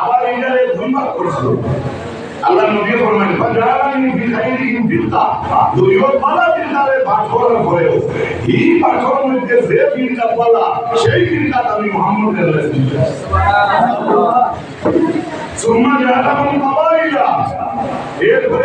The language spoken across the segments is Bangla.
আবার এটারে ধন্যবাদ করেছিল। আল্লাহ নবী ফরমান ফাজালানি বিখাইরিহিম বিলকা দুইও পালা বিলকারে পাঠ করার পরেও এই পাঠর মধ্যে যে বিলকা পালা, সেই বিলকা আমি মুহাম্মদ সুম্মা জালাম কাবাইলা এরপরে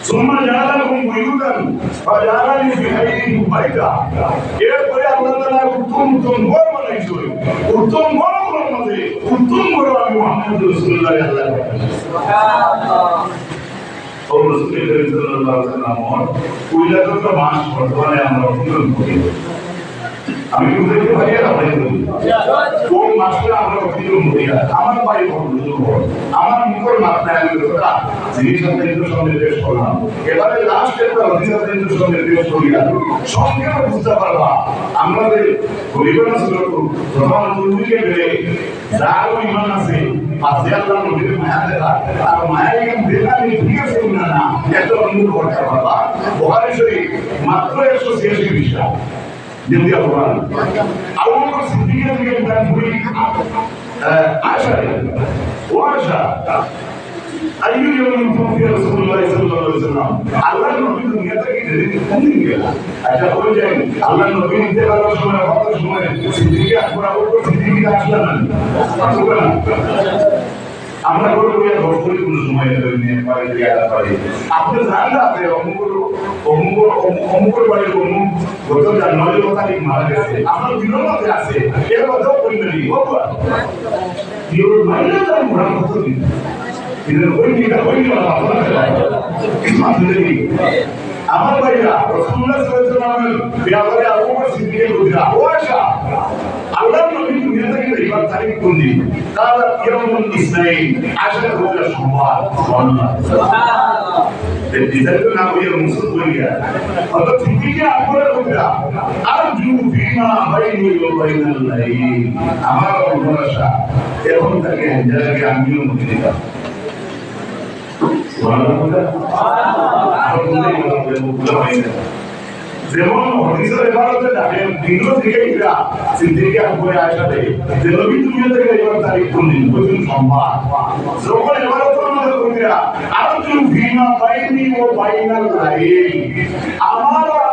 ভাই ثم جعلكم بيوتا فجعلني في خيركم بيتا এরপরে আল্লাহ তাআলা উত্তম উত্তম ঘর বানাইছেন উত্তম ঘর মধ্যে উত্তম ঘর আমি মুহাম্মদ রাসূলুল্লাহ আল্লাহ ও রাসূল করিম সাল্লাল্লাহু আলাইহি ওয়াসাল্লাম কইলা তো মাস বর্তমানে আমরা অধ্যয়ন করি আমি বুঝতে পারি কোন মাসটা আমরা অধ্যয়ন করি আমার বাড়ি আমার মুখের মাত্রায় আমি কথা আপনাদের সঙ্গে পেশ করলাম এবারে লাস্ট একটা অধিকারের সঙ্গে পেশ করিয়া সঙ্গে বুঝতে পারবা আমাদের গরিবের ইমান আছে পাশে আল্লাহ নবীর মায়া দেখা আর মায়া আছে না না পারবা বহারি শরীফ মাত্র একশো ছিয়াশি পৃষ্ঠা। যেমনি কোরআন আবু বকর সিদ্দিকের দিকে তার ভুল আশা ও আশা أي يوم توفي رسول الله صلى الله عليه وسلم الله নবী দুনিয়া থেকে যেদিন কোন দিন গেল আচ্ছা বলে যাই আল্লাহ নবী নিতে পারার সময় কত সময় সিদ্দিকে আকবর আবু বকর সিদ্দিকে আসলেন না আসবে না আমরা বলব যে হোস্টেলে কোনো সময় নিয়ে পারে যে আলাদা পারে আপনি জানেন আপনি অমুক অমুক অমুক অমুক বাড়ি অমুক গত জানুয়ারি কত তারিখ মারা গেছে। আপনার বিনয় আছে। এর কথাও বলবেন বাবা ইউর মাইনে তার মোড়া কত দিন ইদের ওই দিনটা ওই দিন আপনার আমার ভাইরা রসুল্লাহ সাল্লাল্লাহু আলাইহি ওয়া ব্যাপারে আবু বকর সিদ্দিকের কথা ও আশা আল্লাহর নবী দুনিয়াতে তারিখ কোন দিন? কাল ইয়াউমুল ইসনাইন আশা রোজা সোমবার সুবহানাল্লাহ ডিজাইন না হইয়া মুসল করিয়া অত সিদ্দিকে আকবরের বুঝরা আর জু ফিমা বাইনি ওয়া বাইনাল লাইল আমার ভরসা এখন তাকে যাকে আমিও মুক্তি দিলাম যেমন হদিসের ইবাদতে দেখেন দিন থেকে ইরা সিদ্দিকে আকবরে আয়সাতে যে নবী আমার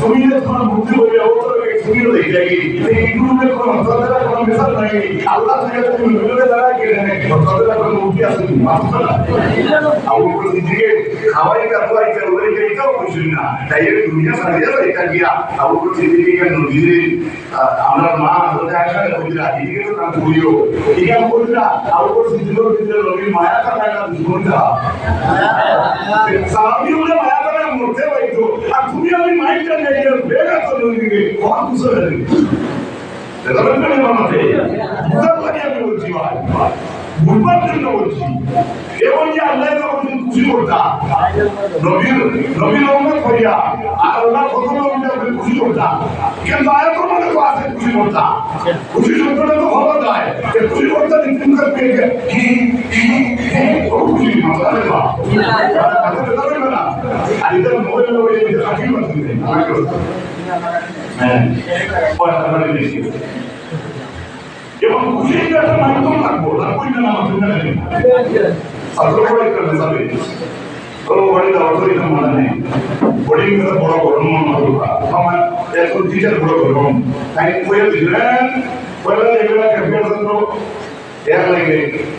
তুমি যে তোমার মুক্তি হয়ে ও তোর তুমিও দেখে গেছি এই গ্রুপের কোনো হতরা কোনো মেসাল নাই। আল্লাহ থেকে তুমি মিলবে দ্বারা গেলে হতরা কোনো মুক্তি আছে মাত্র না। আবু বকর সিদ্দিকে খাওয়াই কা দোয়াই কা ওরে কে এটাও বুঝুন না। তাই এই দুনিয়া সারিয়া এটা গিয়া আবু বকর সিদ্দিকে কেন নদীরে আমরা মা হতে আসা কইরা এদিকে তো কাম করিও ঠিক আছে কইরা আবু বকর সিদ্দিকের ভিতরে নবীর মায়া কাটা না। দুশ্মনটা সাহাবী বলে মায়া কাটা মরতে পাইতো আর তুমি আমি মাইন্ডটা নিয়ে বেগা তো নদীকে কোন কুসলে এটা বুঝবার জন্য বলছি। এবং যে আল্লাহ যখন খুশি করতা নবীর নবীর রহমত করিয়া আর আল্লাহ কত নবীকে খুশি করতা কিন্তু আয়াত মানে তো আছে, খুশি করতা খুশি শব্দটা তো খবর দেয়। যে খুশি করতা পেয়ে গে কি কি খুশি। মাথা দেবা কথা বলবে না আর এটা মোবাইল ওই যে হাকি মারতে হ্যাঁ। পয়সা মানে বেশি এবং খুশি একটা মাধ্যম থাকব, তারপরে না আমার জন্য ছাত্রপড়াই করতে যাবে তো বাড়ি দেওয়ার তো এটা মনে নেই। বড় গরম মনে ছাত্র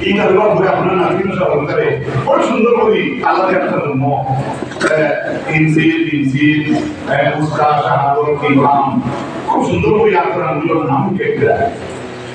এই কারবার আপনার নাতিন করে বড় সুন্দর করি আল্লাহ একটা খুব সুন্দর করে আপনার নাম কেটে মা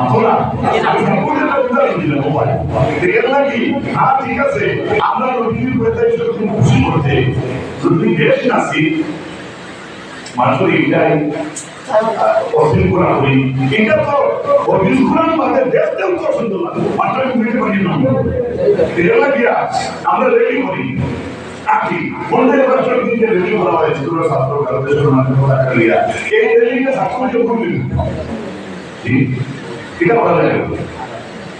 আপনারা নাকি হ্যাঁ ঠিক আছে আমরা নদীর পেতে খুশি করতে যদি দেশ নাসি মানুষের এটাই অসীম করা হই এটা তো অসীম করার মাঝে দেখতেও তো সুন্দর লাগে মানুষের বুঝতে পারি না এটা নাকি আমরা রেডি করি আকি বন্ধে বছর দিকে রেডি করা হয়েছে তোমরা ছাত্র করিয়া এই রেডিংটা ছাত্র যোগ্য এটা ভালো লাগে।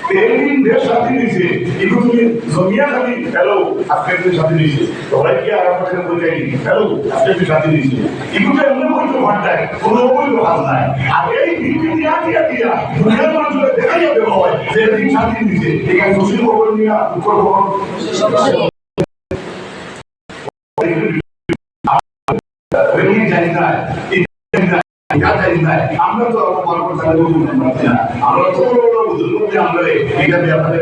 তেলদিন দেশ স্বাধীন হয়েছে জমিয়া খালি হ্যালো আজকে তুমি স্বাধীন হয়েছে কি আর আপনাকে বলে হ্যালো আজকে তুমি স্বাধীন হয়েছে এগুলো এমনি বলতে ভান্ডায় কোনো ভাব নাই। আর এই ভিত্তি দিয়া দিয়া দিয়া দুনিয়ার মানুষের দেখা যাবে হয় যে দিন স্বাধীন হয়েছে এখানে সুশীল খবর নিয়ে দুঃখর খবর জানি না আমরা তো আমরা তো আমরা এটা ব্যাপারে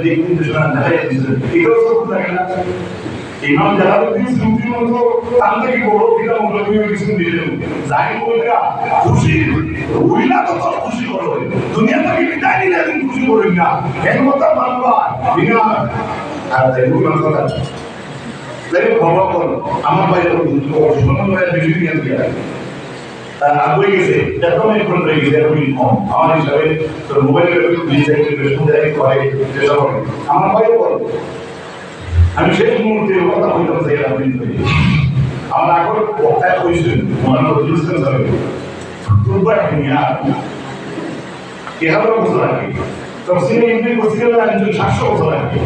ইমাম জালালউদ্দিন সুফি মতো তার বড় পিতা মৌলভী কিছু দিলেন যাই বলরা খুশি। উইলা তো তো খুশি করো দুনিয়া থেকে বিদায় নিলে তুমি খুশি করবেন না। এর মতো মানবা বিনা। আর দেখুন কথা। দেখো খবর করো আমার বাইরে নিয়ে দিয়ে আগুয়ে গেছে এখন এখন রয়ে গেছে এখন কম। আমার হিসাবে তোর মোবাইলের ডিজিটাল বেশি করে যেসব আমার বাইরে বল আমি শেষ মুহূর্তে কথা বলতাম যে আপনি আমার আগর বক্তায় কইছেন মনে নজরুল ইসলাম সাহেব দুবার দুনিয়া এগারো বছর আগে তফসিলে ইবনে কসিরের একজন সাতশো বছর আগে।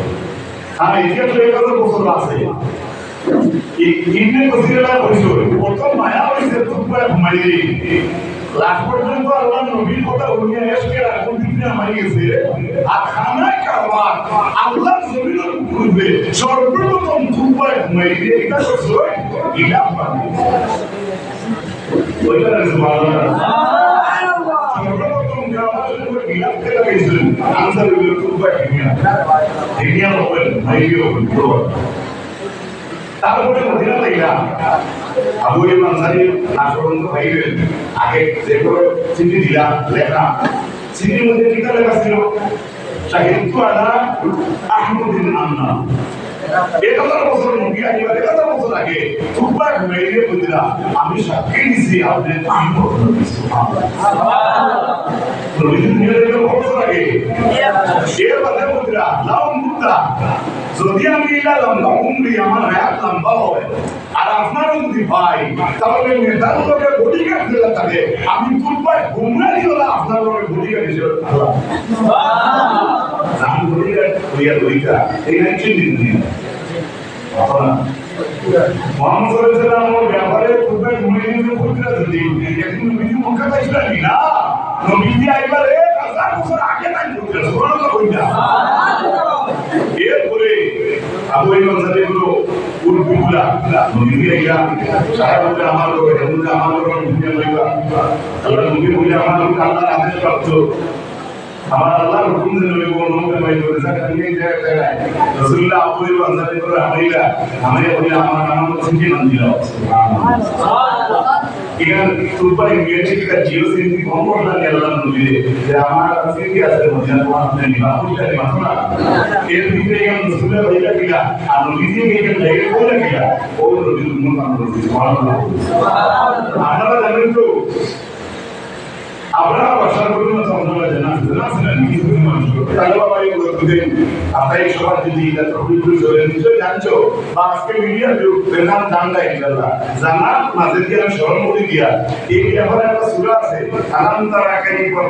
আর ইতিহাস এগারো বছর আছে ইবনে কসিরের হয়েছে প্রথম মায়া হয়েছে দুবার ঘুমাইয়ে লাস্ট পর্যন্ত আল্লাহ নবীর কথা উনি এসে এখন দিনে মারি গেছে। আর খানায় কারবার, আল্লাহ জমিনের পূর্বে সর্বপ্রথম দুবার ঘুমাইয়ে এটা করছ এটা পাবে তারপরে মদিনা লাইলা আবু ইমাম আনসারি আচরণ ভাইবেন আগে যেগুলো চিঠি দিলা, লেখা। চিঠির মধ্যে কি লেখা আহমদিন আন্না এক আমি আপনার যদি আমি আমার হায়াত লম্বা হবে আর আপনারও যদি ভাই তাহলে নেতার লোকে থাকে আমি দুর্বার গুমরা দিল আপনার লোকে বডিগার্ড হিসেবে থাকলাম নাম এই নাকি দিন মোহাম্মদ সাল্লাল্লাহু ব্যাপারে খুবই মুমিনের করতে যদি একদিন নবীজি মুখে পাইছিলেন না নবীজি আইবারে হাজার বছর আগে তাই করতে সুবহানাল্লাহ কইনা এরপরে আবু ইমাম সাহেবগুলো উর্দুগুলা নবীজি আইলা সাহেবকে আমার লোক হেমুদা আমার লোক লইবা আল্লাহ নবী বলে আমার লোক আল্লাহর আদেশ প্রাপ্ত। আমার আল্লাহ হুকুম দিল ওই কোন লোক ভাই করে জায়গা নিয়ে যায় যায় রাসূলুল্লাহ আবু বকর আনসারী করে আমাইলা আমি বলি আমার নাম তো সিদ্ধি মান দিল ইগান তুলপাই মিয়েছে কি জিও সিদ্ধি কম করলা নি আল্লাহ নবী যে আমার কাছে কি আছে মদিনা তো আপনি নিবা বুঝতে মাত্র না। এর ভিতরে ইগান রাসূলুল্লাহ ভাইলা কিলা আর নবী দিয়ে গিয়ে লাগে কোলা কিলা ও নবী মুহাম্মদ আলাইহি ওয়াসাল্লাম আপনারা জানেন তো এই করতে আপনারা এই সবার যদি এটা তহবিল করে নিশ্চয় জানছো, বা আজকে মিডিয়া বেনাম জান দেয় ইনশাআল্লাহ। জানা মাঝে দিয়ে স্মরণ করে দিয়া এই ব্যাপারে একটা সূরা আছে, আলাম তারা কাইফা